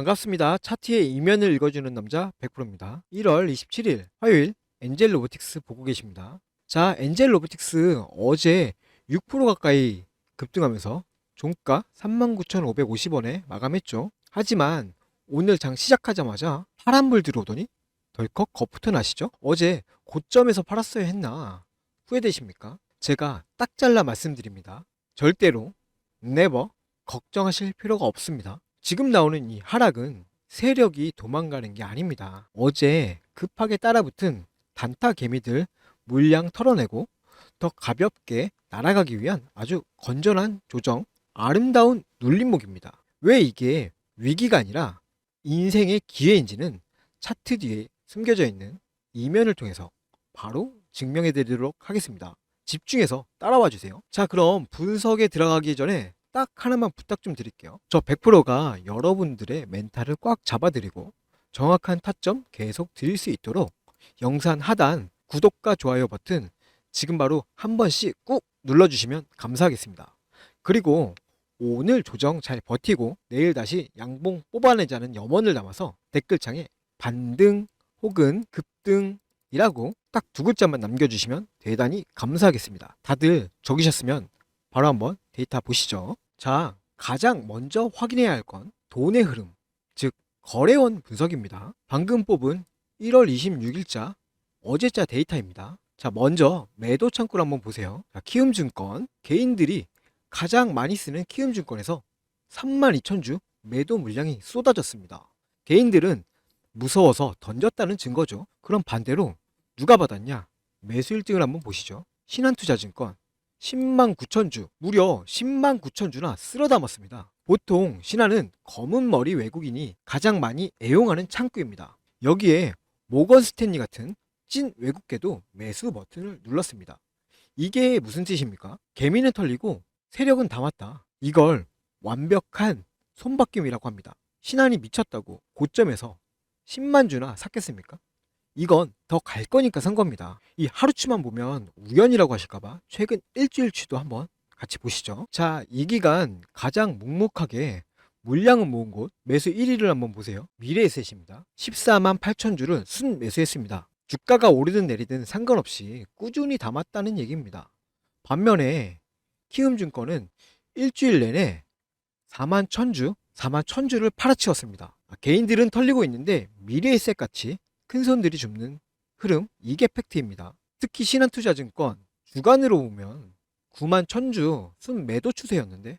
반갑습니다. 차트의 이면을 읽어주는 남자 100%입니다. 1월 27일 화요일 엔젤 로보틱스 보고 계십니다. 자, 엔젤 로보틱스 어제 6% 가까이 급등하면서 종가 39,550원에 마감했죠. 하지만 오늘 장 시작하자마자 파란불 들어오더니 덜컥 거푸터 나시죠? 어제 고점에서 팔았어야 했나 후회되십니까? 제가 딱 잘라 말씀드립니다. 절대로 네버 걱정하실 필요가 없습니다. 지금 나오는 이 하락은 세력이 도망가는 게 아닙니다. 어제 급하게 따라붙은 단타 개미들 물량 털어내고 더 가볍게 날아가기 위한 아주 건전한 조정, 아름다운 눌림목입니다. 왜 이게 위기가 아니라 인생의 기회인지는 차트 뒤에 숨겨져 있는 이면을 통해서 바로 증명해 드리도록 하겠습니다. 집중해서 따라와 주세요. 자, 그럼 분석에 들어가기 전에 딱 하나만 부탁 좀 드릴게요. 저 100%가 여러분들의 멘탈을 꽉 잡아드리고 정확한 타점 계속 드릴 수 있도록 영상 하단 구독과 좋아요 버튼 지금 바로 한 번씩 꾹 눌러주시면 감사하겠습니다. 그리고 오늘 조정 잘 버티고 내일 다시 양봉 뽑아내자는 염원을 담아서 댓글창에 반등 혹은 급등이라고 딱 두 글자만 남겨주시면 대단히 감사하겠습니다. 다들 적으셨으면 바로 한번 데이터 보시죠. 자, 가장 먼저 확인해야 할 건 돈의 흐름, 즉 거래원 분석입니다. 방금 뽑은 1월 26일자 어제자 데이터입니다. 자, 먼저 매도 창구를 한번 보세요. 자, 키움증권 개인들이 가장 많이 쓰는 키움증권에서 32,000주 매도 물량이 쏟아졌습니다. 개인들은 무서워서 던졌다는 증거죠. 그럼 반대로 누가 받았냐? 매수 1등을 한번 보시죠. 신한투자증권 10만 9천 주, 무려 10만 9천 주나 쓸어 담았습니다. 보통 신한은 검은 머리 외국인이 가장 많이 애용하는 창구입니다. 여기에 모건 스탠리 같은 찐 외국계도 매수 버튼을 눌렀습니다. 이게 무슨 뜻입니까? 개미는 털리고 세력은 담았다. 이걸 완벽한 손바뀜이라고 합니다. 신한이 미쳤다고 고점에서 10만 주나 샀겠습니까? 이건 더 갈 거니까 산 겁니다. 이 하루치만 보면 우연이라고 하실까봐 최근 일주일치도 한번 같이 보시죠. 자, 이 기간 가장 묵묵하게 물량을 모은 곳 매수 1위를 한번 보세요. 미래에셋입니다. 14만 8천 주를 순 매수했습니다. 주가가 오르든 내리든 상관없이 꾸준히 담았다는 얘기입니다. 반면에 키움증권은 일주일 내내 4만 1000주, 4만 1000주를 팔아치웠습니다. 개인들은 털리고 있는데 미래에셋 같이 큰 손들이 줍는 흐름 이게 팩트입니다. 특히 신한투자증권 주간으로 보면 9만 1000주 순 매도 추세였는데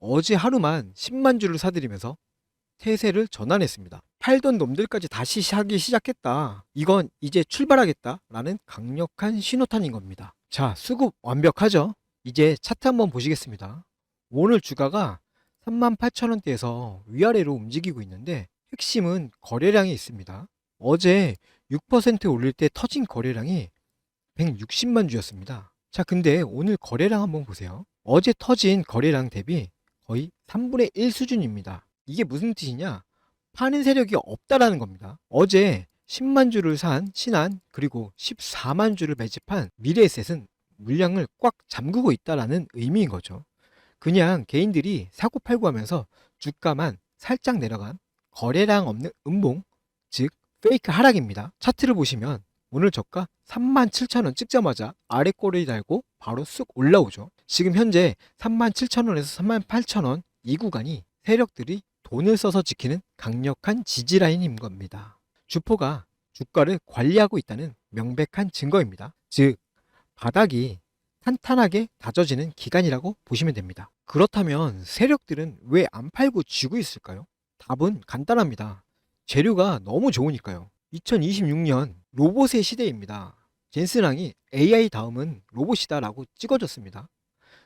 어제 하루만 10만 주를 사들이면서 태세를 전환했습니다. 팔던 놈들까지 다시 사기 시작했다. 이건 이제 출발하겠다 라는 강력한 신호탄인 겁니다. 자, 수급 완벽하죠? 이제 차트 한번 보시겠습니다. 오늘 주가가 38,000원대에서 위아래로 움직이고 있는데 핵심은 거래량이 있습니다. 어제 6% 올릴 때 터진 거래량이 160만 주였습니다. 자, 근데 오늘 거래량 한번 보세요. 어제 터진 거래량 대비 거의 3분의 1 수준입니다. 이게 무슨 뜻이냐? 파는 세력이 없다라는 겁니다. 어제 10만 주를 산 신한 그리고 14만 주를 매집한 미래에셋은 물량을 꽉 잠그고 있다라는 의미인 거죠. 그냥 개인들이 사고 팔고 하면서 주가만 살짝 내려간 거래량 없는 음봉, 즉 페이크 하락입니다. 차트를 보시면 오늘 저가 37,000원 찍자마자 아래 꼬리 달고 바로 쑥 올라오죠. 지금 현재 37,000원에서 38,000원 이 구간이 세력들이 돈을 써서 지키는 강력한 지지 라인인 겁니다. 주포가 주가를 관리하고 있다는 명백한 증거입니다. 즉, 바닥이 탄탄하게 다져지는 기간이라고 보시면 됩니다. 그렇다면 세력들은 왜 안 팔고 쥐고 있을까요? 답은 간단합니다. 재료가 너무 좋으니까요. 2026년 로봇의 시대입니다. 젠슨왕이 AI 다음은 로봇이다라고 찍어줬습니다.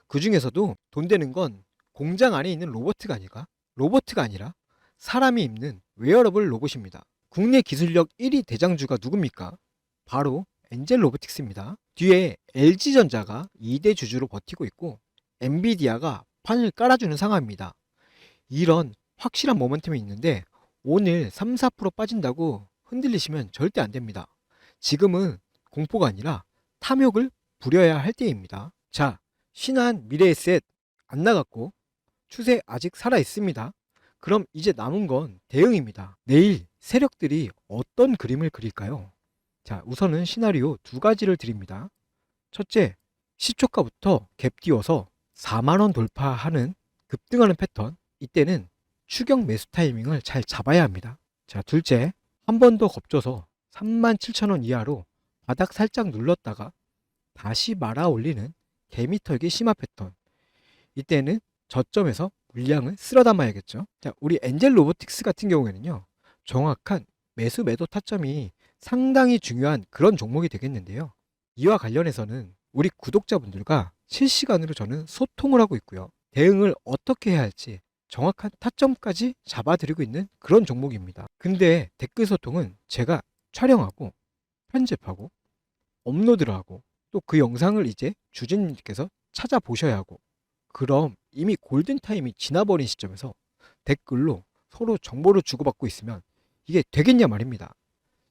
그 중에서도 돈 되는 건 공장 안에 있는 로봇가 아니라 로봇가 아니라 사람이 입는 웨어러블 로봇입니다. 국내 기술력 1위 대장주가 누굽니까? 바로 엔젤 로보틱스입니다. 뒤에 LG전자가 2대 주주로 버티고 있고 엔비디아가 판을 깔아주는 상황입니다. 이런 확실한 모멘텀이 있는데 오늘 3, 4% 빠진다고 흔들리시면 절대 안 됩니다. 지금은 공포가 아니라 탐욕을 부려야 할 때입니다. 자, 신한 미래에셋 안 나갔고 추세 아직 살아 있습니다. 그럼 이제 남은 건 대응입니다. 내일 세력들이 어떤 그림을 그릴까요? 자, 우선은 시나리오 두 가지를 드립니다. 첫째, 시초가부터 갭 띄워서 4만원 돌파하는 급등하는 패턴. 이때는 추격 매수 타이밍을 잘 잡아야 합니다. 자, 둘째, 한 번 더 겁줘서 37,000원 이하로 바닥 살짝 눌렀다가 다시 말아 올리는 개미털기 심화 패턴. 이때는 저점에서 물량을 쓸어 담아야겠죠. 자, 우리 엔젤 로보틱스 같은 경우에는요. 정확한 매수 매도 타점이 상당히 중요한 그런 종목이 되겠는데요. 이와 관련해서는 우리 구독자분들과 실시간으로 저는 소통을 하고 있고요. 대응을 어떻게 해야 할지 정확한 타점까지 잡아드리고 있는 그런 종목입니다. 근데 댓글 소통은 제가 촬영하고 편집하고 업로드를 하고 또 그 영상을 이제 주진님께서 찾아보셔야 하고 그럼 이미 골든타임이 지나버린 시점에서 댓글로 서로 정보를 주고받고 있으면 이게 되겠냐 말입니다.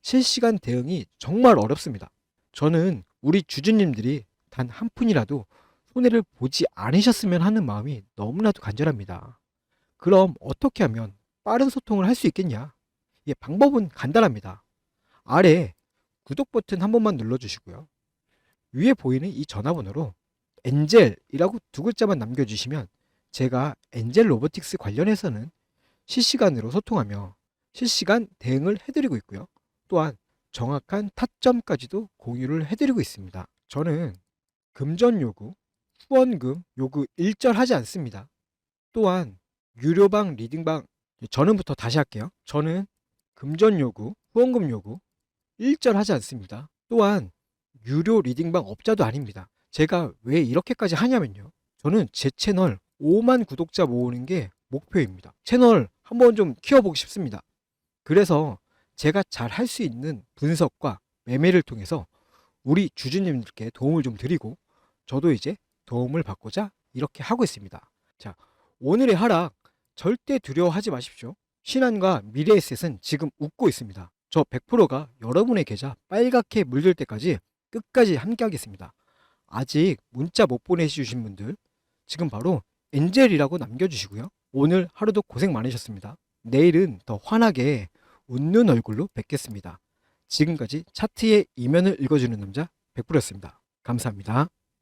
실시간 대응이 정말 어렵습니다. 저는 우리 주주님들이 단 한 푼이라도 손해를 보지 않으셨으면 하는 마음이 너무나도 간절합니다. 그럼 어떻게 하면 빠른 소통을 할 수 있겠냐? 예, 방법은 간단합니다. 아래 구독 버튼 한 번만 눌러주시고요. 위에 보이는 이 전화번호로 엔젤이라고 두 글자만 남겨주시면 제가 엔젤 로보틱스 관련해서는 실시간으로 소통하며 실시간 대응을 해드리고 있고요. 또한 정확한 타점까지도 공유를 해드리고 있습니다. 저는 금전 요구, 후원금 요구 일절 하지 않습니다. 또한 유료방, 리딩방 저는부터 다시 할게요. 저는 금전 요구, 후원금 요구 일절하지 않습니다. 또한 유료 리딩방 업자도 아닙니다. 제가 왜 이렇게까지 하냐면요. 저는 제 채널 5만 구독자 모으는 게 목표입니다. 채널 한번 좀 키워보고 싶습니다. 그래서 제가 잘 할 수 있는 분석과 매매를 통해서 우리 주주님들께 도움을 좀 드리고 저도 이제 도움을 받고자 이렇게 하고 있습니다. 자, 오늘의 하락 절대 두려워하지 마십시오. 신한과 미래에셋은 지금 웃고 있습니다. 저 100%가 여러분의 계좌 빨갛게 물들 때까지 끝까지 함께 하겠습니다. 아직 문자 못 보내주신 분들 지금 바로 엔젤이라고 남겨주시고요. 오늘 하루도 고생 많으셨습니다. 내일은 더 환하게 웃는 얼굴로 뵙겠습니다. 지금까지 차트의 이면을 읽어주는 남자 100%였습니다. 감사합니다.